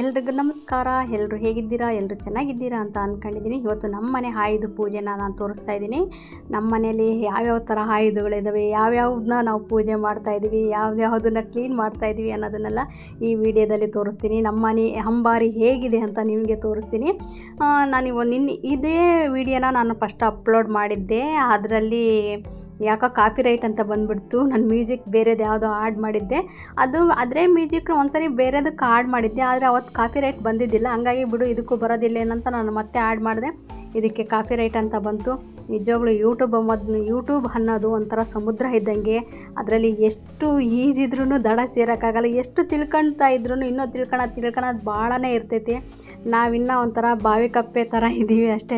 ಎಲ್ರಿಗೂ ನಮಸ್ಕಾರ. ಎಲ್ಲರೂ ಹೇಗಿದ್ದೀರಾ? ಎಲ್ಲರೂ ಚೆನ್ನಾಗಿದ್ದೀರಾ ಅಂತ ಅಂದ್ಕೊಂಡಿದ್ದೀನಿ ಇವತ್ತು ನಮ್ಮ ಮನೆ ಆಯುಧ ಪೂಜೆನ ನಾನು ತೋರಿಸ್ತಾ ಇದ್ದೀನಿ. ನಮ್ಮ ಮನೆಯಲ್ಲಿ ಯಾವ್ಯಾವ ಥರ ಆಯುಧಗಳಿದ್ದಾವೆ ಯಾವ್ಯಾವ್ದನ್ನ ನಾವು ಪೂಜೆ ಮಾಡ್ತಾ ಇದ್ದೀವಿ, ಯಾವ್ದ್ಯಾವುದನ್ನ ಕ್ಲೀನ್ ಮಾಡ್ತಾ ಇದ್ದೀವಿ ಅನ್ನೋದನ್ನೆಲ್ಲ ಈ ವಿಡಿಯೋದಲ್ಲಿ ತೋರಿಸ್ತೀನಿ. ನಮ್ಮ ಮನೆ ಅಂಬಾರಿ ಹೇಗಿದೆ ಅಂತ ನಿಮಗೆ ತೋರಿಸ್ತೀನಿ. ನಾನು ನಿನ್ನೆ ಇದೇ ವಿಡಿಯೋನ ನಾನು ಫಸ್ಟ್ ಅಪ್ಲೋಡ್ ಮಾಡಿದ್ದೆ. ಅದರಲ್ಲಿ ಯಾಕೋ ಕಾಪಿ ರೈಟ್ ಅಂತ ಬಂದ್ಬಿಡ್ತು. ನಾನು ಮ್ಯೂಸಿಕ್ ಬೇರೆದು ಯಾವುದೋ ಆಡ್ ಮಾಡಿದ್ದೆ. ಅದು ಅದೇ ಮ್ಯೂಸಿಕ್ ಒಂದ್ಸರಿ ಬೇರೆದಕ್ಕೆ ಆಡ್ ಮಾಡಿದ್ದೆ. ಆದರೆ ಅವತ್ತು ಕಾಪಿ ರೈಟ್ ಬಂದಿದ್ದಿಲ್ಲ. ಹಂಗಾಗಿ ಬಿಡು, ಇದಕ್ಕೂ ಬರೋದಿಲ್ಲ ಏನಂತ ನಾನು ಮತ್ತೆ ಆಡ್ ಮಾಡಿದೆ. ಇದಕ್ಕೆ ಕಾಫಿ ರೈಟ್ ಅಂತ ಬಂತು. ನಿಜವಾಗ್ಲೂ ಯೂಟ್ಯೂಬ್ ಮೊದಲು ಯೂಟ್ಯೂಬ್ ಅನ್ನೋದು ಒಂಥರ ಸಮುದ್ರ ಇದ್ದಂಗೆ. ಅದರಲ್ಲಿ ಎಷ್ಟು ಈಜಿದ್ರೂ ದಡ ಸೇರೋಕ್ಕಾಗಲ್ಲ. ಎಷ್ಟು ತಿಳ್ಕೊಳ್ತಾ ಇದ್ರೂ ಇನ್ನೂ ತಿಳ್ಕೊಳೋದು ತಿಳ್ಕೊಳೋದು ಭಾಳನೇ ಇರ್ತೈತಿ. ನಾವಿನ್ನೂ ಒಂಥರ ಬಾವಿ ಕಪ್ಪೆ ಥರ ಇದ್ದೀವಿ ಅಷ್ಟೇ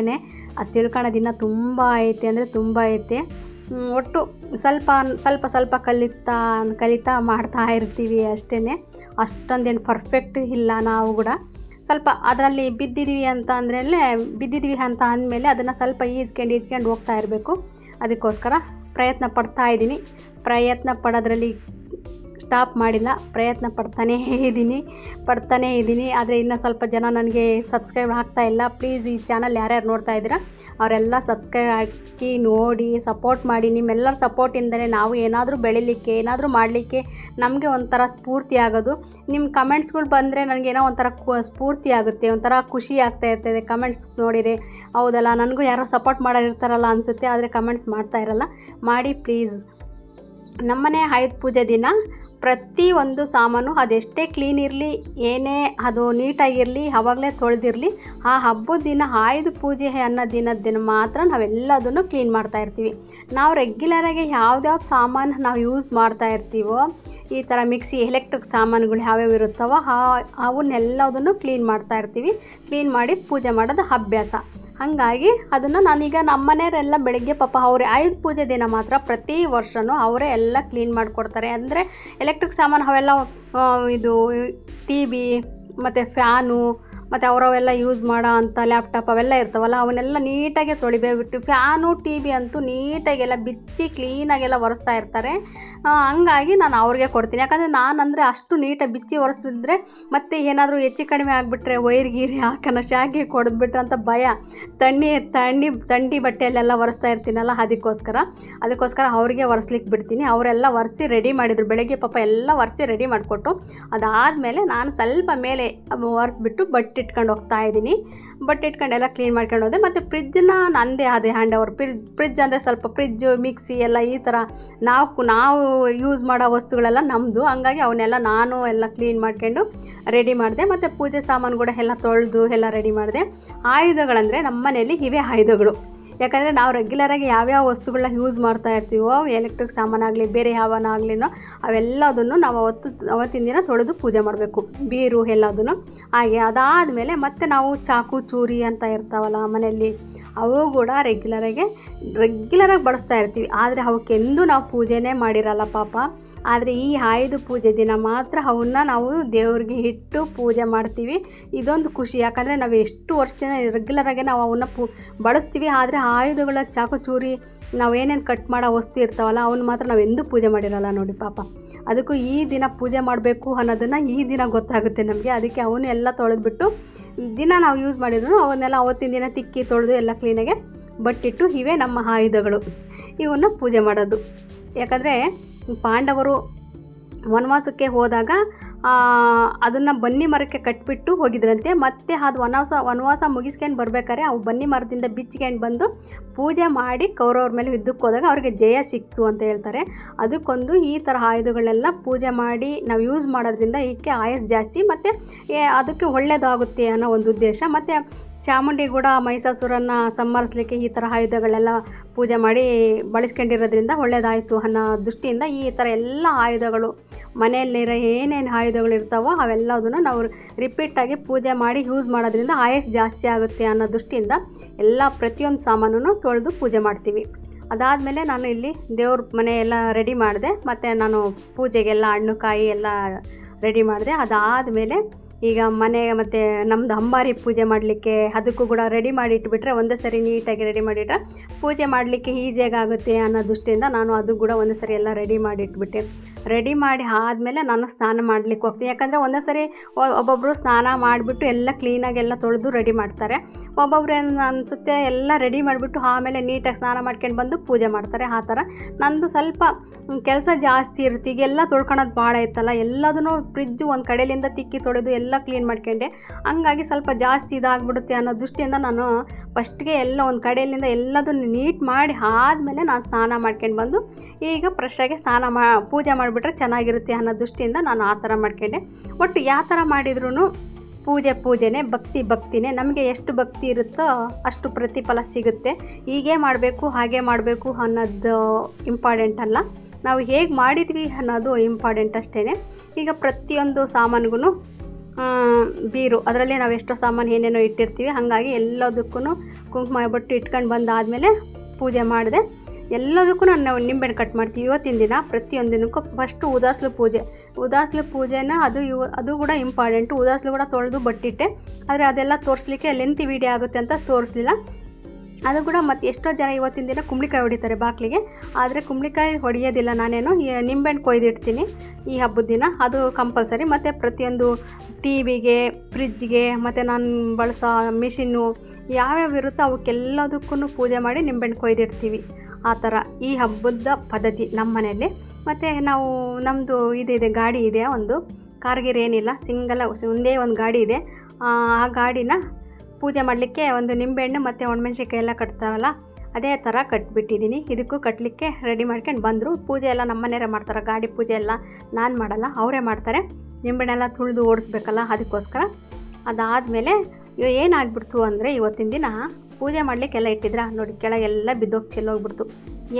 ಅದು ತಿಳ್ಕೊಳೋದಿನ್ನ ತುಂಬ ಐತೆ ಅಂದರೆ ತುಂಬ ಐತೆ. ಒಟ್ಟು ಸ್ವಲ್ಪ ಸ್ವಲ್ಪ ಸ್ವಲ್ಪ ಕಲಿತಾ ಕಲಿತಾ ಮಾಡ್ತಾ ಇರ್ತೀವಿ ಅಷ್ಟೇ ಅಷ್ಟೊಂದೇನು ಪರ್ಫೆಕ್ಟ್ ಇಲ್ಲ ನಾವು ಕೂಡ. ಸ್ವಲ್ಪ ಅದರಲ್ಲಿ ಬಿದ್ದಿದ್ದೀವಿ ಅಂತ ಅಂದ್ರೆ ಬಿದ್ದಿದ್ದೀವಿ ಅಂತ ಅಂದಮೇಲೆ ಅದನ್ನು ಸ್ವಲ್ಪ ಈಜ್ಕೊಂಡು ಈಜ್ಕೊಂಡು ಹೋಗ್ತಾ ಇರಬೇಕು. ಅದಕ್ಕೋಸ್ಕರ ಪ್ರಯತ್ನ ಪಡ್ತಾ ಇದ್ದೀನಿ. ಪ್ರಯತ್ನ ಪಡೋದ್ರಲ್ಲಿ ಸ್ಟಾಪ್ ಮಾಡಿಲ್ಲ, ಪ್ರಯತ್ನ ಪಡ್ತಾನೇ ಇದ್ದೀನಿ ಪಡ್ತಾನೇ ಇದ್ದೀನಿ ಆದರೆ ಇನ್ನೂ ಸ್ವಲ್ಪ ಜನ ನನಗೆ ಸಬ್ಸ್ಕ್ರೈಬ್ ಆಗ್ತಾ ಇಲ್ಲ. ಪ್ಲೀಸ್ ಈ ಚಾನಲ್ ಯಾರ್ಯಾರು ನೋಡ್ತಾ ಇದ್ದೀರಾ, ಅವರೆಲ್ಲ ಸಬ್ಸ್ಕ್ರೈಬ್ ಹಾಕಿ ನೋಡಿ ಸಪೋರ್ಟ್ ಮಾಡಿ. ನಿಮ್ಮೆಲ್ಲರ ಸಪೋರ್ಟಿಂದಲೇ ನಾವು ಏನಾದರೂ ಬೆಳಿಲಿಕ್ಕೆ, ಏನಾದರೂ ಮಾಡಲಿಕ್ಕೆ ನಮಗೆ ಒಂಥರ ಸ್ಫೂರ್ತಿ ಆಗೋದು. ನಿಮ್ಮ ಕಮೆಂಟ್ಸ್ಗಳು ಬಂದರೆ ನನಗೇನೋ ಒಂಥರ ಕು, ಸ್ಫೂರ್ತಿ ಆಗುತ್ತೆ, ಒಂಥರ ಖುಷಿ ಆಗ್ತಾ ಇರ್ತದೆ. ಕಮೆಂಟ್ಸ್ ನೋಡಿರಿ, ಹೌದಲ್ಲ, ನನಗೂ ಯಾರೋ ಸಪೋರ್ಟ್ ಮಾಡೋರಿರ್ತಾರಲ್ಲ ಅನಿಸುತ್ತೆ, ಆದರೆ ಕಮೆಂಟ್ಸ್ ಮಾಡ್ತಾ ಇರಲ್ಲ. ಮಾಡಿ ಪ್ಲೀಸ್ ನಮ್ಮನೆ ಆಯುಧ ಪೂಜೆ ದಿನ ಪ್ರತಿಯೊಂದು ಸಾಮಾನು ಅದೆಷ್ಟೇ ಕ್ಲೀನ್ ಇರಲಿ, ಏನೇ ಅದು ನೀಟಾಗಿರಲಿ ಆವಾಗಲೇ ತೊಳೆದಿರಲಿ, ಆ ಹಬ್ಬದ ದಿನ ಆಯುಧ ಪೂಜೆ ಅನ್ನೋ ದಿನದ ದಿನ ಮಾತ್ರ ನಾವೆಲ್ಲದನ್ನು ಕ್ಲೀನ್ ಮಾಡ್ತಾ ಇರ್ತೀವಿ. ನಾವು ರೆಗ್ಯುಲರಾಗಿ ಯಾವ್ದ್ಯಾವ್ದು ಸಾಮಾನು ನಾವು ಯೂಸ್ ಮಾಡ್ತಾ ಇರ್ತೀವೋ, ಈ ಥರ ಮಿಕ್ಸಿ ಎಲೆಕ್ಟ್ರಿಕ್ ಸಾಮಾನುಗಳು ಯಾವ್ಯಾವ ಇರುತ್ತವೋ, ಆ, ಅವನ್ನೆಲ್ಲದನ್ನು ಕ್ಲೀನ್ ಮಾಡ್ತಾ ಇರ್ತೀವಿ. ಕ್ಲೀನ್ ಮಾಡಿ ಪೂಜೆ ಮಾಡೋದು ಅಭ್ಯಾಸ. ಹಾಗಾಗಿ ಅದನ್ನು ನಾನೀಗ ನಮ್ಮ ಮನೆಯವರೆಲ್ಲ ಬೆಳಗ್ಗೆ ಪಾಪ ಅವರೇ ಆಯುಧ ಪೂಜೆ ದಿನ ಮಾತ್ರ ಪ್ರತಿ ವರ್ಷವೂ ಅವರೇ ಎಲ್ಲ ಕ್ಲೀನ್ ಮಾಡಿಕೊಡ್ತಾರೆ. ಅಂದರೆ ಎಲೆಕ್ಟ್ರಿಕ್ ಸಾಮಾನು ಅವೆಲ್ಲ ಇದು, ಟಿ ವಿ, ಮತ್ತು ಫ್ಯಾನು ಮತ್ತು ಅವರವೆಲ್ಲ ಯೂಸ್ ಮಾಡೋ ಅಂಥ ಲ್ಯಾಪ್ಟಾಪ್ ಅವೆಲ್ಲ ಇರ್ತಾವಲ್ಲ, ಅವನ್ನೆಲ್ಲ ನೀಟಾಗಿ ತೊಳಿಬೇಬಿಟ್ಟು ಫ್ಯಾನು ಟಿ ವಿ ಅಂತೂ ನೀಟಾಗೆಲ್ಲ ಬಿಚ್ಚಿ ಕ್ಲೀನಾಗೆಲ್ಲ ಒರೆಸ್ತಾ ಇರ್ತಾರೆ. ಹಂಗಾಗಿ ನಾನು ಅವ್ರಿಗೆ ಕೊಡ್ತೀನಿ. ಯಾಕಂದರೆ ನಾನು ಅಂದರೆ ಅಷ್ಟು ನೀಟಾಗಿ ಬಿಚ್ಚಿ ಒರೆಸ್ತಿದ್ರೆ ಮತ್ತೆ ಏನಾದರೂ ಹೆಚ್ಚು ಕಡಿಮೆ ಆಗಿಬಿಟ್ರೆ ವೈರ್ ಗೀರಿ ಹಾಕೋಣ ಶಾಖಿ ಕೊಡಿದ್ಬಿಟ್ರೆ ಅಂತ ಭಯ. ತಣ್ಣಿ ತಣ್ಣಿ ತಂಡಿ ಬಟ್ಟೆಯಲ್ಲೆಲ್ಲ ಒರೆಸ್ತಾ ಇರ್ತೀನಲ್ಲ, ಅದಕ್ಕೋಸ್ಕರ. ಅದಕ್ಕೋಸ್ಕರ ಅವ್ರಿಗೆ ಒರೆಸ್ಲಿಕ್ಕೆ ಬಿಡ್ತೀನಿ. ಅವರೆಲ್ಲ ಒರೆಸಿ ರೆಡಿ ಮಾಡಿದರು. ಬೆಳಗ್ಗೆ ಪಾಪ ಎಲ್ಲ ಒರೆಸಿ ರೆಡಿ ಮಾಡಿಕೊಟ್ಟು ಅದಾದಮೇಲೆ ನಾನು ಸ್ವಲ್ಪ ಮೇಲೆ ಒರೆಸ್ಬಿಟ್ಟು ಬಟ್ಟೆ ಇಟ್ಕೊಂಡು ಹೋಗ್ತಾ ಇದ್ದೀನಿ. ಬಟ್ ಇಟ್ಕೊಂಡು ಎಲ್ಲ ಕ್ಲೀನ್ ಮಾಡ್ಕೊಂಡು ಹೋದೆ. ಮತ್ತು ಫ್ರಿಜ್ನ ನಂದೇ ಅದೇ ಹ್ಯಾಂಡ್ ಓವರ್ ಫ್ರಿಜ್ ಫ್ರಿಜ್ ಅಂದರೆ ಸ್ವಲ್ಪ ಫ್ರಿಜ್ಜು ಮಿಕ್ಸಿ ಎಲ್ಲ ಈ ಥರ ನಾವು ನಾವು ಯೂಸ್ ಮಾಡೋ ವಸ್ತುಗಳೆಲ್ಲ ನಮ್ಮದು ಹಂಗಾಗಿ ಅವನ್ನೆಲ್ಲ ನಾನು ಎಲ್ಲ ಕ್ಲೀನ್ ಮಾಡ್ಕೊಂಡು ರೆಡಿ ಮಾಡಿದೆ. ಮತ್ತು ಪೂಜೆ ಸಾಮಾನು ಕೂಡ ಎಲ್ಲ ತೊಳೆದು ಎಲ್ಲ ರೆಡಿ ಮಾಡಿದೆ. ಆಯುಧಗಳಂದರೆ ನಮ್ಮ ಮನೆಯಲ್ಲಿ ಇವೆ ಆಯುಧಗಳು. ಯಾಕಂದರೆ ನಾವು ರೆಗ್ಯುಲರಾಗಿ ಯಾವ್ಯಾವ ವಸ್ತುಗಳನ್ನ ಯೂಸ್ ಮಾಡ್ತಾ ಇರ್ತೀವೋ ಎಲೆಕ್ಟ್ರಿಕ್ ಸಾಮಾನಾಗಲಿ, ಬೇರೆ ಯಾವನಾಗ್ಲಿನೋ, ಅವೆಲ್ಲದನ್ನು ನಾವು ಅವತ್ತು, ಅವತ್ತಿನ ದಿನ ತೊಳೆದು ಪೂಜೆ ಮಾಡಬೇಕು. ಬೀರು ಎಲ್ಲದನ್ನು. ಹಾಗೆ ಅದಾದ ಮೇಲೆ ಮತ್ತೆ ನಾವು ಚಾಕು, ಚೂರಿ ಅಂತ ಇರ್ತಾವಲ್ಲ ಮನೆಯಲ್ಲಿ, ಅವು ಕೂಡ ರೆಗ್ಯುಲರಾಗಿ ರೆಗ್ಯುಲರಾಗಿ ಬಳಸ್ತಾ ಇರ್ತೀವಿ. ಆದರೆ ಅವಕ್ಕೆಂದು ನಾವು ಪೂಜೆನೇ ಮಾಡಿರಲ್ಲ ಪಾಪ. ಆದರೆ ಈ ಆಯುಧ ಪೂಜೆ ದಿನ ಮಾತ್ರ ಅವನ್ನ ನಾವು ದೇವ್ರಿಗೆ ಇಟ್ಟು ಪೂಜೆ ಮಾಡ್ತೀವಿ. ಇದೊಂದು ಖುಷಿ. ಯಾಕಂದರೆ ನಾವು ಎಷ್ಟು ವರ್ಷದಿಂದ ರೆಗ್ಯುಲರಾಗಿ ನಾವು ಅವನ್ನ ಪೂ, ಬಳಸ್ತೀವಿ. ಆದರೆ ಆಯುಧಗಳ ಚಾಕು ಚೂರಿ ನಾವು ಏನೇನು ಕಟ್ ಮಾಡೋ ವಸ್ತು ಇರ್ತಾವಲ್ಲ ಅವನ್ನ ಮಾತ್ರ ನಾವು ಎಂದೂ ಪೂಜೆ ಮಾಡಿರಲ್ಲ ನೋಡಿ ಪಾಪ. ಅದಕ್ಕೂ ಈ ದಿನ ಪೂಜೆ ಮಾಡಬೇಕು ಅನ್ನೋದನ್ನು ಈ ದಿನ ಗೊತ್ತಾಗುತ್ತೆ ನಮಗೆ. ಅದಕ್ಕೆ ಅವನು ಎಲ್ಲ ತೊಳೆದ್ಬಿಟ್ಟು ದಿನ ನಾವು ಯೂಸ್ ಮಾಡಿದ್ರು ಅವನ್ನೆಲ್ಲ ಅವತ್ತಿನ ದಿನ ತಿಕ್ಕಿ ತೊಳೆದು ಎಲ್ಲ ಕ್ಲೀನಾಗೆ ಬಟ್ಟಿಟ್ಟು ಇವೇ ನಮ್ಮ ಆಯುಧಗಳು. ಇವನ್ನ ಪೂಜೆ ಮಾಡೋದು. ಯಾಕಂದರೆ ಪಾಂಡವರು ವನವಾಸಕ್ಕೆ ಹೋದಾಗ ಅದನ್ನು ಬನ್ನಿ ಮರಕ್ಕೆ ಕಟ್ಬಿಟ್ಟು ಹೋಗಿದ್ರಂತೆ. ಮತ್ತೆ ಅದು ವನವಾಸ ವನವಾಸ ಮುಗಿಸ್ಕೊಂಡು ಬರ್ಬೇಕಾದ್ರೆ ಅವು ಬನ್ನಿ ಮರದಿಂದ ಬಿಚ್ಕೊಂಡು ಬಂದು ಪೂಜೆ ಮಾಡಿ ಕೌರವ್ರ ಮೇಲೆ ಯುದ್ಧಕ್ಕೆ ಹೋದಾಗ ಅವ್ರಿಗೆ ಜಯ ಸಿಕ್ತು ಅಂತ ಹೇಳ್ತಾರೆ. ಅದಕ್ಕೊಂದು ಈ ಥರ ಆಯುಧಗಳನ್ನೆಲ್ಲ ಪೂಜೆ ಮಾಡಿ ನಾವು ಯೂಸ್ ಮಾಡೋದ್ರಿಂದ ಇದಕ್ಕೆ ಆಯಸ್ ಜಾಸ್ತಿ, ಮತ್ತು ಅದಕ್ಕೆ ಒಳ್ಳೆಯದಾಗುತ್ತೆ ಅನ್ನೋ ಒಂದು ಉದ್ದೇಶ. ಮತ್ತು ಚಾಮುಂಡಿ ಕೂಡ ಮಹಿಷಾಸುರನ್ನ ಸಂಹರಿಸ್ಲಿಕ್ಕೆ ಈ ಥರ ಆಯುಧಗಳೆಲ್ಲ ಪೂಜೆ ಮಾಡಿ ಬಳಸ್ಕೊಂಡಿರೋದ್ರಿಂದ ಒಳ್ಳೆಯದಾಯಿತು ಅನ್ನೋ ದೃಷ್ಟಿಯಿಂದ ಈ ಥರ ಎಲ್ಲ ಆಯುಧಗಳು ಮನೆಯಲ್ಲಿರೋ ಏನೇನು ಆಯುಧಗಳು ಇರ್ತಾವೋ ಅವೆಲ್ಲದನ್ನು ನಾವು ರಿಪೀಟಾಗಿ ಪೂಜೆ ಮಾಡಿ ಯೂಸ್ ಮಾಡೋದ್ರಿಂದ ಆಯಸ್ ಜಾಸ್ತಿ ಆಗುತ್ತೆ ಅನ್ನೋ ದೃಷ್ಟಿಯಿಂದ ಎಲ್ಲ ಪ್ರತಿಯೊಂದು ಸಾಮಾನು ತೊಳೆದು ಪೂಜೆ ಮಾಡ್ತೀವಿ. ಅದಾದಮೇಲೆ ನಾನು ಇಲ್ಲಿ ದೇವ್ರ ಮನೆ ರೆಡಿ ಮಾಡಿದೆ, ಮತ್ತು ನಾನು ಪೂಜೆಗೆಲ್ಲ ಹಣ್ಣು, ಕಾಯಿ ಎಲ್ಲ ರೆಡಿ ಮಾಡಿದೆ. ಅದಾದಮೇಲೆ ಈಗ ಮನೆ ಮತ್ತು ನಮ್ಮದು ಅಂಬಾರಿ ಪೂಜೆ ಮಾಡಲಿಕ್ಕೆ ಅದಕ್ಕೂ ಕೂಡ ರೆಡಿ ಮಾಡಿ ಇಟ್ಬಿಟ್ರೆ ಒಂದೇ ಸರಿ ನೀಟಾಗಿ ರೆಡಿ ಮಾಡಿಟ್ರೆ ಪೂಜೆ ಮಾಡಲಿಕ್ಕೆ ಈಸಿಯಾಗಿ ಆಗುತ್ತೆ ಅನ್ನೋ ದೃಷ್ಟಿಯಿಂದ ನಾನು ಅದು ಕೂಡ ಒಂದೇ ಸರಿ ಎಲ್ಲ ರೆಡಿ ಮಾಡಿ ಇಟ್ಬಿಟ್ಟೆ. ರೆಡಿ ಮಾಡಿ ಆದಮೇಲೆ ನಾನು ಸ್ನಾನ ಮಾಡ್ಲಿಕ್ಕೆ ಹೋಗ್ತೀನಿ. ಯಾಕಂದರೆ ಒಂದೇ ಸರಿ ಒಬ್ಬೊಬ್ಬರು ಸ್ನಾನ ಮಾಡಿಬಿಟ್ಟು ಎಲ್ಲ ಕ್ಲೀನಾಗಿ ಎಲ್ಲ ತೊಳೆದು ರೆಡಿ ಮಾಡ್ತಾರೆ. ಒಬ್ಬೊಬ್ರು ಏನು ಅನಿಸುತ್ತೆ ಎಲ್ಲ ರೆಡಿ ಮಾಡಿಬಿಟ್ಟು ಆಮೇಲೆ ನೀಟಾಗಿ ಸ್ನಾನ ಮಾಡ್ಕೊಂಡು ಬಂದು ಪೂಜೆ ಮಾಡ್ತಾರೆ. ಆ ಥರ ನಂದು ಸ್ವಲ್ಪ ಕೆಲಸ ಜಾಸ್ತಿ ಇರುತ್ತೆ. ಈಗೆಲ್ಲ ತೊಳ್ಕೊಳೋದು ಭಾಳ ಇತ್ತಲ್ಲ, ಎಲ್ಲದನ್ನು ಫ್ರಿಜ್ಜು ಒಂದು ಕಡೆಯಿಂದ ತಿಕ್ಕಿ ತೊಳೆದು ಎಲ್ಲ ಕ್ಲೀನ್ ಮಾಡ್ಕೊಂಡೆ. ಹಂಗಾಗಿ ಸ್ವಲ್ಪ ಜಾಸ್ತಿ ಇದಾಗ್ಬಿಡುತ್ತೆ ಅನ್ನೋ ದೃಷ್ಟಿಯಿಂದ ನಾನು ಫಸ್ಟ್ಗೆ ಎಲ್ಲ ಒಂದು ಕಡೆಯಿಂದ ಎಲ್ಲದನ್ನು ನೀಟ್ ಮಾಡಿ ಆದಮೇಲೆ ನಾನು ಸ್ನಾನ ಮಾಡ್ಕೊಂಡು ಬಂದು ಈಗ ಫ್ರೆಶ್ಶಾಗಿ ಸ್ನಾನ ಮಾ, ಪೂಜೆ ಮಾಡಿಬಿಟ್ರೆ ಚೆನ್ನಾಗಿರುತ್ತೆ ಅನ್ನೋ ದೃಷ್ಟಿಯಿಂದ ನಾನು ಆ ಥರ ಮಾಡ್ಕೊಂಡೆ. ಒಟ್ಟು ಯಾವ ಥರ ಮಾಡಿದ್ರೂ ಪೂಜೆ ಪೂಜೆನೇ, ಭಕ್ತಿ ಭಕ್ತಿನೇ, ನಮಗೆ ಎಷ್ಟು ಭಕ್ತಿ ಇರುತ್ತೋ ಅಷ್ಟು ಪ್ರತಿಫಲ ಸಿಗುತ್ತೆ. ಹೀಗೆ ಮಾಡಬೇಕು, ಹಾಗೆ ಮಾಡಬೇಕು ಅನ್ನೋದು ಇಂಪಾರ್ಟೆಂಟ್ ಅಲ್ಲ. ನಾವು ಹೇಗೆ ಮಾಡಿದ್ವಿ ಅನ್ನೋದು ಇಂಪಾರ್ಟೆಂಟ್ ಅಷ್ಟೇ ಈಗ ಪ್ರತಿಯೊಂದು ಸಾಮಾನಿಗೂ ಬೀರು, ಅದರಲ್ಲಿ ನಾವು ಎಷ್ಟೋ ಸಾಮಾನು ಏನೇನೋ ಇಟ್ಟಿರ್ತೀವಿ. ಹಾಗಾಗಿ ಎಲ್ಲದಕ್ಕೂ ಕುಂಕುಮ ಬಿಟ್ಟು ಇಟ್ಕೊಂಡು ಬಂದಾದಮೇಲೆ ಪೂಜೆ ಮಾಡಿದೆ. ಎಲ್ಲದಕ್ಕೂ ನಾನು ನಿಂಬೆಹಣ್ಣು ಕಟ್ ಮಾಡ್ತೀವಿ. ಇವತ್ತಿನ ದಿನ ಪ್ರತಿಯೊಂದಿನಕ್ಕೂ ಫಸ್ಟು ಉದಾಸ್ಲು ಪೂಜೆ. ಉದಾಸ್ಲು ಪೂಜೆನ ಅದು ಇವ, ಅದು ಕೂಡ ಇಂಪಾರ್ಟೆಂಟು ಉದಾಸ್ಲು ಕೂಡ ತೊಳೆದು ಬಟ್ಟಿಟ್ಟೆ. ಆದರೆ ಅದೆಲ್ಲ ತೋರಿಸ್ಲಿಕ್ಕೆ ಲೆಂತಿ ವೀಡಿಯೋ ಆಗುತ್ತೆ ಅಂತ ತೋರಿಸ್ಲಿಲ್ಲ. ಅದು ಕೂಡ ಮತ್ತು ಎಷ್ಟೋ ಜನ ಇವತ್ತಿನ ದಿನ ಕುಂಬಳಿಕಾಯಿ ಹೊಡಿತಾರೆ ಬಾಕ್ಲಿಗೆ. ಆದರೆ ಕುಂಬಳಿಕಾಯಿ ಹೊಡೆಯೋದಿಲ್ಲ ನಾನೇನು. ನಿಂಬೆ ನಿಂಬೆಹಣ್ಣು ಕೊಯ್ದಿಡ್ತೀನಿ ಈ ಹಬ್ಬದ ದಿನ. ಅದು ಕಂಪಲ್ಸರಿ ಮತ್ತು ಪ್ರತಿಯೊಂದು ಟಿ ವಿಗೆ ಫ್ರಿಜ್ಗೆ ಮತ್ತು ನಾನು ಬಳಸೋ ಮಿಷಿನ್ನು ಯಾವ್ಯಾವ ಇರುತ್ತೋ ಅವಕ್ಕೆಲ್ಲದಕ್ಕೂ ಪೂಜೆ ಮಾಡಿ ನಿಂಬೆಹಣ್ಣು ಕೊಯ್ದಿಡ್ತೀವಿ. ಆ ಥರ ಈ ಹಬ್ಬದ ಪದ್ಧತಿ ನಮ್ಮ ಮನೆಯಲ್ಲಿ. ಮತ್ತು ನಾವು ನಮ್ಮದು ಇದಿದೆ ಗಾಡಿ ಇದೆ, ಒಂದು ಕಾರ್ಗಿರ್ ಏನಿಲ್ಲ, ಸಿಂಗಲ್ ಒಂದೇ ಒಂದು ಗಾಡಿ ಇದೆ. ಆ ಗಾಡಿನ ಪೂಜೆ ಮಾಡಲಿಕ್ಕೆ ಒಂದು ನಿಂಬೆಹಣ್ಣು ಮತ್ತು ಒಣಮೆಣ್ಸಿನ್ಕಾಯಿ ಎಲ್ಲ ಕಟ್ತಾರಲ್ಲ, ಅದೇ ಥರ ಕಟ್ಬಿಟ್ಟಿದ್ದೀನಿ. ಇದಕ್ಕೂ ಕಟ್ಟಲಿಕ್ಕೆ ರೆಡಿ ಮಾಡ್ಕೊಂಡು ಬಂದರು. ಪೂಜೆ ಎಲ್ಲ ನಮ್ಮ ಮನೆಯವರೇ ಮಾಡ್ತಾರೆ, ಗಾಡಿ ಪೂಜೆ ಎಲ್ಲ ನಾನು ಮಾಡಲ್ಲ, ಅವರೇ ಮಾಡ್ತಾರೆ. ನಿಂಬೆಹಣ್ಣೆಲ್ಲ ತುಳಿದು ಓಡಿಸ್ಬೇಕಲ್ಲ, ಅದಕ್ಕೋಸ್ಕರ. ಅದಾದಮೇಲೆ ಏನಾಗ್ಬಿಡ್ತು ಅಂದರೆ ಇವತ್ತಿನ ದಿನ ಪೂಜೆ ಮಾಡಲಿಕ್ಕೆಲ್ಲ ಇಟ್ಟಿದ್ರಾ? ನೋಡಿ, ಕೆಳಗೆಲ್ಲ ಬಿದ್ದೋಗಿ ಚೆಲ್ಲೋಗ್ಬಿಡ್ತು.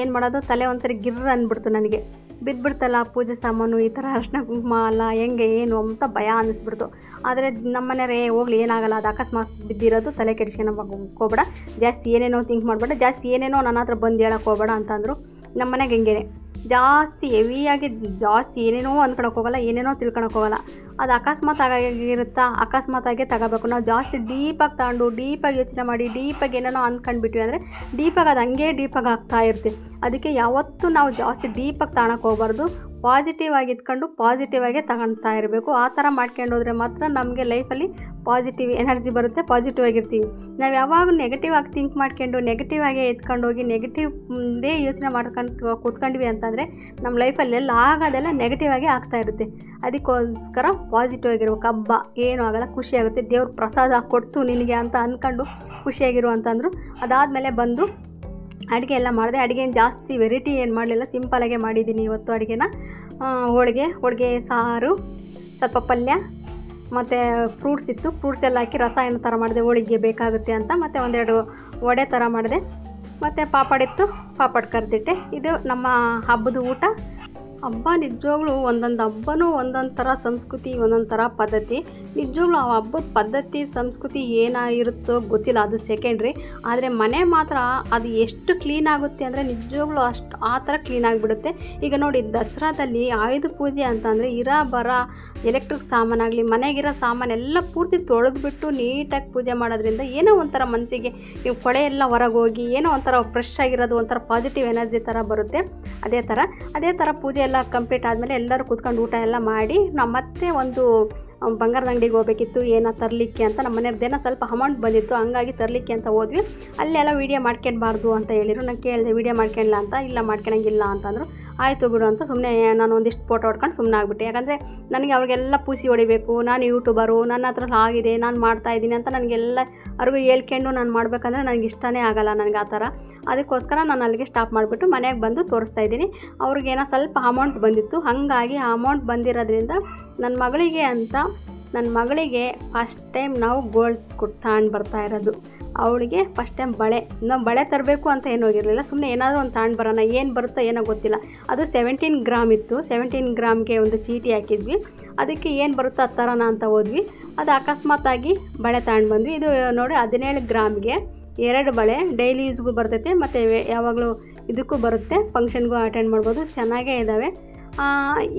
ಏನು ಮಾಡೋದು? ತಲೆ ಒಂದ್ಸರಿ ಗಿರ್ರ ಅಂದ್ಬಿಡ್ತು ನನಗೆ. ಬಿದ್ದುಬಿಡ್ತಲ್ಲ ಪೂಜೆ ಸಾಮಾನು, ಈ ಥರ ಅರ್ಶಿನ ಕುಂಕುಮ ಅಲ್ಲ, ಹೆಂಗೆ, ಏನು ಅಂತ ಭಯ ಅನ್ನಿಸ್ಬಿಡ್ತು. ಆದರೆ ನಮ್ಮನೆಯವ್ರೇ ಹೋಗ್ಲಿ, ಏನಾಗಲ್ಲ, ಅದು ಅಕಸ್ಮಾತ್ ಬಿದ್ದಿರೋದು, ತಲೆ ಹೋಗ್ಬೇಡ. ಜಾಸ್ತಿ ಏನೇನೋ ಥಿಂಕ್ ಮಾಡಬೇಡ. ಜಾಸ್ತಿ ಏನೇನೋ ನನ್ನ ಹತ್ರ ಬಂದು ಹೇಳಕ್ಕೆ ಹೋಗ್ಬೇಡ ಅಂತಂದರು. ನಮ್ಮ ಮನೆಗೆ ಹೆಂಗೇನೆ. ಜಾಸ್ತಿ ಹೆವಿಯಾಗಿ ಜಾಸ್ತಿ ಏನೇನೋ ಅಂದ್ಕೊಳಕ್ಕೆ ಹೋಗಲ್ಲ, ಏನೇನೋ ತಿಳ್ಕೊಳಕ್ಕೆ ಹೋಗಲ್ಲ. ಅದು ಅಕಸ್ಮಾತ್ ಆಗಿರುತ್ತಾ ಅಕಸ್ಮಾತಾಗೆ ತಗೋಬೇಕು. ನಾವು ಜಾಸ್ತಿ ಡೀಪಾಗಿ ತಗೊಂಡು, ಡೀಪಾಗಿ ಯೋಚನೆ ಮಾಡಿ, ಡೀಪಾಗಿ ಏನೇನೋ ಅಂದ್ಕೊಂಡ್ಬಿಟ್ವಿ ಅಂದರೆ ಡೀಪಾಗಿ ಅದು ಹಂಗೆ ಡೀಪಾಗಿ ಆಗ್ತಾ ಇರ್ತೀವಿ ಅದಕ್ಕೆ ಯಾವತ್ತೂ ನಾವು ಜಾಸ್ತಿ ಡೀಪಾಗಿ ತಗೊಳಕ್ಕೆ ಹೋಗ್ಬಾರ್ದು. ಪಾಸಿಟಿವ್ ಆಗಿ ಇದ್ಕೊಂಡು ಪಾಸಿಟಿವ್ ಆಗೇ ತಗೊಳ್ತಾ ಇರಬೇಕು. ಆ ಥರ ಮಾಡ್ಕೊಂಡು ಹೋದರೆ ಮಾತ್ರ ನಮಗೆ ಲೈಫಲ್ಲಿ ಪಾಸಿಟಿವ್ ಎನರ್ಜಿ ಬರುತ್ತೆ ಪಾಸಿಟಿವ್ ಆಗಿರ್ತೀವಿ. ನಾವು ಯಾವಾಗ ನೆಗೆಟಿವ್ ಆಗಿ ಥಿಂಕ್ ಮಾಡ್ಕೊಂಡು ನೆಗೆಟಿವ್ ಆಗೇ ಎತ್ಕೊಂಡು ಹೋಗಿ ನೆಗೆಟಿವ್ ಮುಂದೆ ಯೋಚನೆ ಮಾಡ್ಕೊಂಡು ಕೂತ್ಕೊಂಡ್ವಿ ಅಂತಂದರೆ ನಮ್ಮ ಲೈಫಲ್ಲೆಲ್ಲ ಆಗೋದೆಲ್ಲ ನೆಗೆಟಿವ್ ಆಗೇ ಆಗ್ತಾ ಇರುತ್ತೆ. ಅದಕ್ಕೋಸ್ಕರ ಪಾಸಿಟಿವ್ ಆಗಿರ್ಬೇಕು. ಹಬ್ಬ, ಏನೂ ಆಗಲ್ಲ ಖುಷಿಯಾಗುತ್ತೆ ದೇವ್ರ ಪ್ರಸಾದ ಕೊಡ್ತು ನಿನಗೆ ಅಂತ ಅಂದ್ಕೊಂಡು ಖುಷಿಯಾಗಿರು ಅಂತಂದರು, ಅದಾದಮೇಲೆ ಬಂದು ಅಡುಗೆ ಎಲ್ಲ ಮಾಡಿದೆ. ಅಡುಗೆ ಜಾಸ್ತಿ ವೆರೈಟಿ ಏನು ಮಾಡಲಿಲ್ಲ. ಸಿಂಪಲಾಗೆ ಮಾಡಿದ್ದೀನಿ ಇವತ್ತು ಅಡುಗೆನ. ಹೋಳಿಗೆ ಹೋಳಿಗೆ ಸಾರು, ಸ್ವಲ್ಪ ಪಲ್ಯ, ಮತ್ತು ಫ್ರೂಟ್ಸ್ ಇತ್ತು. ಫ್ರೂಟ್ಸ್ ಎಲ್ಲ ಹಾಕಿ ರಸ ಏನೋ ಥರ ಮಾಡಿದೆ. ಹೋಳಿಗೆ ಬೇಕಾಗುತ್ತೆ ಅಂತ. ಮತ್ತು ಒಂದೆರಡು ವಡೆ ಥರ ಮಾಡಿದೆ. ಮತ್ತು ಪಾಪಡ್ ಇತ್ತು. ಪಾಪಡ್ ಕರೆದಿಟ್ಟೆ. ಇದು ನಮ್ಮ ಹಬ್ಬದ ಊಟ. ಹಬ್ಬ ನಿಜವಾಗ್ಲೂ ಒಂದೊಂದು ಹಬ್ಬನೂ ಒಂದೊಂದು ಥರ ಸಂಸ್ಕೃತಿ, ಒಂದೊಂದು ಥರ ಪದ್ಧತಿ. ನಿಜವಾಗ್ಲೂ ಆ ಹಬ್ಬದ ಪದ್ಧತಿ, ಸಂಸ್ಕೃತಿ ಏನಾಗಿರುತ್ತೋ ಗೊತ್ತಿಲ್ಲ, ಅದು ಸೆಕೆಂಡ್ರಿ ಆದರೆ ಮನೆ ಮಾತ್ರ ಅದು ಎಷ್ಟು ಕ್ಲೀನ್ ಆಗುತ್ತೆ ಅಂದರೆ ನಿಜವಾಗ್ಲೂ ಅಷ್ಟು ಆ ಥರ ಕ್ಲೀನ್ ಆಗಿಬಿಡುತ್ತೆ. ಈಗ ನೋಡಿ ದಸರಾದಲ್ಲಿ ಆಯುಧ ಪೂಜೆ ಅಂತಂದರೆ ಇರ, ಬರ ಎಲೆಕ್ಟ್ರಿಕ್ ಸಾಮಾನಾಗಲಿ ಮನೆಗಿರೋ ಸಾಮಾನೆಲ್ಲ ಪೂರ್ತಿ ತೊಳೆದ್ಬಿಟ್ಟು ನೀಟಾಗಿ ಪೂಜೆ ಮಾಡೋದ್ರಿಂದ ಏನೋ ಒಂಥರ ಮನಸ್ಸಿಗೆ ನೀವು ಕೊಳೆ ಎಲ್ಲ ಹೊರಗೋಗಿ ಏನೋ ಒಂಥರ ಫ್ರೆಶ್ ಆಗಿರೋದು, ಒಂಥರ ಪಾಸಿಟಿವ್ ಎನರ್ಜಿ ಥರ ಬರುತ್ತೆ. ಅದೇ ಥರ ಅದೇ ಥರ ಪೂಜೆ ಎಲ್ಲ ಕಂಪ್ಲೀಟ್ ಆದಮೇಲೆ ಎಲ್ಲರೂ ಕೂತ್ಕೊಂಡು ಊಟ ಎಲ್ಲ ಮಾಡಿ ನಾವು ಮತ್ತೆ ಒಂದು ಬಂಗಾರದ ಅಂಗಡಿಗೆ ಹೋಗ್ಬೇಕಿತ್ತು, ಏನೋ ತರಲಿಕ್ಕೆ ಅಂತ ನಮ್ಮ ಮನೆಯವ್ರದ್ದೇನೋ ಸ್ವಲ್ಪ ಅಮೌಂಟ್ ಬಂದಿತ್ತು, ಹಂಗಾಗಿ ತರಲಿಕ್ಕೆ ಅಂತ ಹೋದ್ವಿ. ಅಲ್ಲೆಲ್ಲ ವೀಡಿಯೋ ಮಾಡ್ಕೊಳ್ಬಾರ್ದು ಅಂತ ಹೇಳಿದರು. ನಾನು ಕೇಳಿದೆ ವೀಡಿಯೋ ಮಾಡ್ಕೊಳ್ಳ ಅಂತ? ಇಲ್ಲ ಮಾಡ್ಕೊಳಂಗಿಲ್ಲ ಅಂತಂದರು. ಆಯಿತು ಬಿಡು ಅಂತ ಸುಮ್ಮನೆ ನಾನು ಒಂದಿಷ್ಟು ಫೋಟೋ ಹೊಡ್ಕೊಂಡು ಸುಮ್ಮನೆ ಆಗಿಬಿಟ್ಟೆ. ಯಾಕಂದರೆ ನನಗೆ ಅವ್ರಿಗೆಲ್ಲ ಪೂಸಿ ಹೊಡಿಬೇಕು, ನಾನು ಯೂಟ್ಯೂಬರು ನನ್ನ ಹತ್ರ ಆಗಿದೆ, ನಾನು ಮಾಡ್ತಾ ಇದ್ದೀನಿ ಅಂತ ನನಗೆಲ್ಲ ಅವ್ರಿಗೂ ಹೇಳ್ಕೊಂಡು ನಾನು ಮಾಡಬೇಕಂದ್ರೆ ನನಗೆ ಇಷ್ಟನೇ ಆಗಲ್ಲ ನನಗೆ ಆ ಥರ. ಅದಕ್ಕೋಸ್ಕರ ನಾನು ಅಲ್ಲಿಗೆ ಸ್ಟಾಪ್ ಮಾಡಿಬಿಟ್ಟು ಮನೆಗೆ ಬಂದು ತೋರಿಸ್ತಾ ಇದ್ದೀನಿ. ಅವ್ರಿಗೇನೋ ಸ್ವಲ್ಪ ಅಮೌಂಟ್ ಬಂದಿತ್ತು. ಹಾಗಾಗಿ ಆ ಅಮೌಂಟ್ ಬಂದಿರೋದ್ರಿಂದ ನನ್ನ ಮಗಳಿಗೆ ಅಂತ, ನನ್ನ ಮಗಳಿಗೆ ಫಸ್ಟ್ ಟೈಮ್ ನಾವು ಗೋಲ್ಡ್ ಕೊಟ್ಟು ತಗೊಂಡು ಬರ್ತಾ ಇರೋದು. ಅವಳಿಗೆ ಫಸ್ಟ್ ಟೈಮ್ ಬಳೆ ನಾವು ಬಳೆ ತರಬೇಕು ಅಂತ ಏನೂ ಹೋಗಿರಲಿಲ್ಲ ಸುಮ್ಮನೆ ಏನಾದರೂ ಒಂದು ತಾಂಡ್ ಬರೋಣ, ಏನು ಬರುತ್ತೋ ಏನೋ ಗೊತ್ತಿಲ್ಲ. ಅದು ಸೆವೆಂಟೀನ್ ಗ್ರಾಮ್ ಇತ್ತು. ಸೆವೆಂಟೀನ್ ಗ್ರಾಮ್ಗೆ ಒಂದು ಚೀಟಿ ಹಾಕಿದ್ವಿ. ಅದಕ್ಕೆ ಏನು ಬರುತ್ತೋ ಅದು ತರೋಣ ಅಂತ ಹೋದ್ವಿ. ಅದು ಅಕಸ್ಮಾತಾಗಿ ಬಳೆ ತಗೊಂಡು ಬಂದ್ವಿ. ಇದು ನೋಡಿ ಹದಿನೇಳು ಗ್ರಾಮ್ಗೆ ಎರಡು ಬಳೆ ಡೈಲಿ ಯೂಸ್ಗೂ ಬರ್ತೈತೆ, ಮತ್ತು ಯಾವಾಗಲೂ ಇದಕ್ಕೂ ಬರುತ್ತೆ ಫಂಕ್ಷನ್ಗೂ ಅಟೆಂಡ್ ಮಾಡ್ಬೋದು. ಚೆನ್ನಾಗೇ ಇದ್ದಾವೆ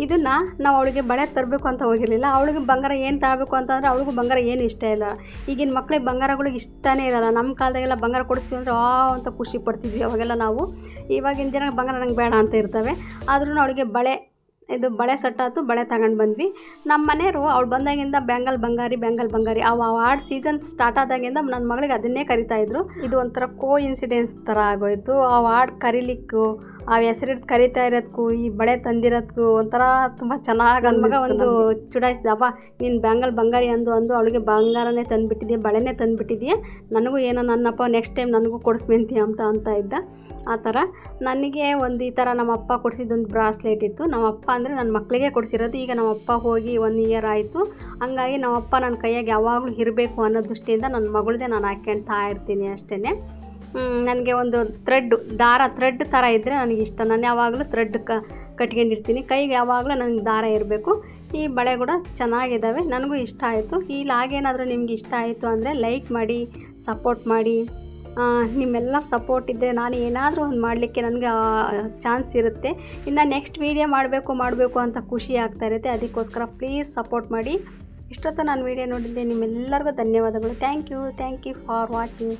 ಇದನ್ನು ನಾವು ಅವಳಿಗೆ ಬಳೆ ತರಬೇಕು ಅಂತ ಹೋಗಿರಲಿಲ್ಲ. ಅವಳಿಗೆ ಬಂಗಾರ ಏನು ತರಬೇಕು ಅಂತಂದರೆ ಅವಳಿಗೂ ಬಂಗಾರ ಏನು ಇಷ್ಟ ಇಲ್ಲ. ಈಗಿನ ಮಕ್ಳಿಗೆ ಬಂಗಾರಗಳಿಗೆ ಇಷ್ಟನೇ ಇರಲ್ಲ. ನಮ್ಮ ಕಾಲದಾಗೆಲ್ಲ ಬಂಗಾರ ಕೊಡಿಸ್ತೀವಿ ಅಂದರೆ ಆ ಅಂತ ಖುಷಿ ಪಡ್ತಿದ್ವಿ. ಅವಾಗೆಲ್ಲ ನಾವು ಇವಾಗಿನ ಜನ ಬಂಗಾರ ನಂಗೆ ಬೇಡ ಅಂತ ಇರ್ತವೆ. ಆದ್ರೂ ಅವಳಿಗೆ ಬಳೆ, ಇದು ಬಳೆ ಸೆಟ್ ಬಳೆ ತಗೊಂಡು ಬಂದ್ವಿ. ನಮ್ಮ ಮನೆಯವರು ಅವಳು ಬಂದಾಗಿಂದ ಬ್ಯಾಂಗಲ್ ಬಂಗಾರಿ ಬ್ಯಾಂಗಲ್ ಬಂಗಾರಿ. ಅವು ಆಡ್ ಸೀಸನ್ ಸ್ಟಾರ್ಟ್ ಆದಾಗಿಂದ ನನ್ನ ಮಗಳಿಗೆ ಅದನ್ನೇ ಕರಿತಾ ಇದ್ರು. ಇದು ಒಂಥರ ಕೋ ಇನ್ಸಿಡೆನ್ಸ್ ಥರ ಆಗೋಯಿತು. ಆ ಹಾಡ್ ಕರೀಲಿಕ್ಕೂ ಆ ಹೆಸರಿಟ್ಟು ಕರಿತಾ ಇರೋದಕ್ಕೂ ಈ ಬಳೆ ತಂದಿರೋದಕ್ಕೂ ಒಂಥರ ತುಂಬ ಚೆನ್ನಾಗಿ ಅನ್ಮಗ ಮಗ ಒಂದು ಚುಡಾಯಿಸಿದ ಅಪ್ಪ ನೀನು ಬ್ಯಾಂಗಲ್ ಬಂಗಾರಿ ಅಂದು ಅಂದು ಅವಳಿಗೆ ಬಂಗಾರನೇ ತಂದುಬಿಟ್ಟಿದ್ಯಾ ಬಳೆನೇ ತಂದುಬಿಟ್ಟಿದ್ಯಾ? ನನಗೂ ಏನೋ ನನ್ನಪ್ಪ ನೆಕ್ಸ್ಟ್ ಟೈಮ್ ನನಗೂ ಕೊಡಿಸ್ಬೇಂತಿ ಅಂತ ಅಂತ ಇದ್ದ. ಆ ಥರ ನನಗೆ ಒಂದು ಈ ಥರ ನಮ್ಮ ಅಪ್ಪ ಕೊಡಿಸಿದ್ದೊಂದು ಬ್ರಾಸ್ಲೆಟ್ ಇತ್ತು. ನಮ್ಮ ಅಪ್ಪ ಅಂದರೆ ನನ್ನ ಮಕ್ಕಳಿಗೆ ಕೊಡಿಸಿರೋದು. ಈಗ ನಮ್ಮ ಅಪ್ಪ ಹೋಗಿ ಒನ್ ಇಯರ್ ಆಯಿತು. ಹಂಗಾಗಿ ನಮ್ಮ ಅಪ್ಪ ನನ್ನ ಕೈಯಾಗೆ ಯಾವಾಗಲೂ ಇರಬೇಕು ಅನ್ನೋ ದೃಷ್ಟಿಯಿಂದ ನನ್ನ ಮಗಳದೇ ನಾನು ಹಾಕ್ಕೊಳ್ತಾ ಇರ್ತೀನಿ ಅಷ್ಟೇ ನನಗೆ ಒಂದು ಥ್ರೆಡ್ ದಾರ ಥ್ರೆಡ್ ಥರ ಇದ್ದರೆ ನನಗೆ ಇಷ್ಟ. ನಾನು ಯಾವಾಗಲೂ ಥ್ರೆಡ್ ಕ, ಕಟ್ಕೊಂಡಿರ್ತೀನಿ. ಕೈಗೆ ಯಾವಾಗಲೂ ನನಗೆ ದಾರ ಇರಬೇಕು. ಈ ಬಳೆ ಕೂಡ ಚೆನ್ನಾಗಿದ್ದಾವೆ ನನಗೂ ಇಷ್ಟ ಆಯಿತು. ಈ ಲಾಗೇನಾದರೂ ನಿಮ್ಗೆ ಇಷ್ಟ ಆಯಿತು ಅಂದರೆ ಲೈಕ್ ಮಾಡಿ ಸಪೋರ್ಟ್ ಮಾಡಿ. ನಿಮ್ಮೆಲ್ಲ ಸಪೋರ್ಟ್ ಇದ್ದರೆ ನಾನು ಏನಾದರೂ ಒಂದು ಮಾಡಲಿಕ್ಕೆ ನನಗೆ ಚಾನ್ಸ್ ಇರುತ್ತೆ. ಇನ್ನು ನೆಕ್ಸ್ಟ್ ವೀಡಿಯೋ ಮಾಡಬೇಕು ಮಾಡಬೇಕು ಅಂತ ಖುಷಿ ಆಗ್ತಾ ಇರುತ್ತೆ. ಅದಕ್ಕೋಸ್ಕರ ಪ್ಲೀಸ್ ಸಪೋರ್ಟ್ ಮಾಡಿ. ಇಷ್ಟೊತ್ತು ನಾನು ವೀಡಿಯೋ ನೋಡಿದ್ದೆ. ನಿಮ್ಮೆಲ್ಲರಿಗೂ ಧನ್ಯವಾದಗಳು. Thank you thank you for watching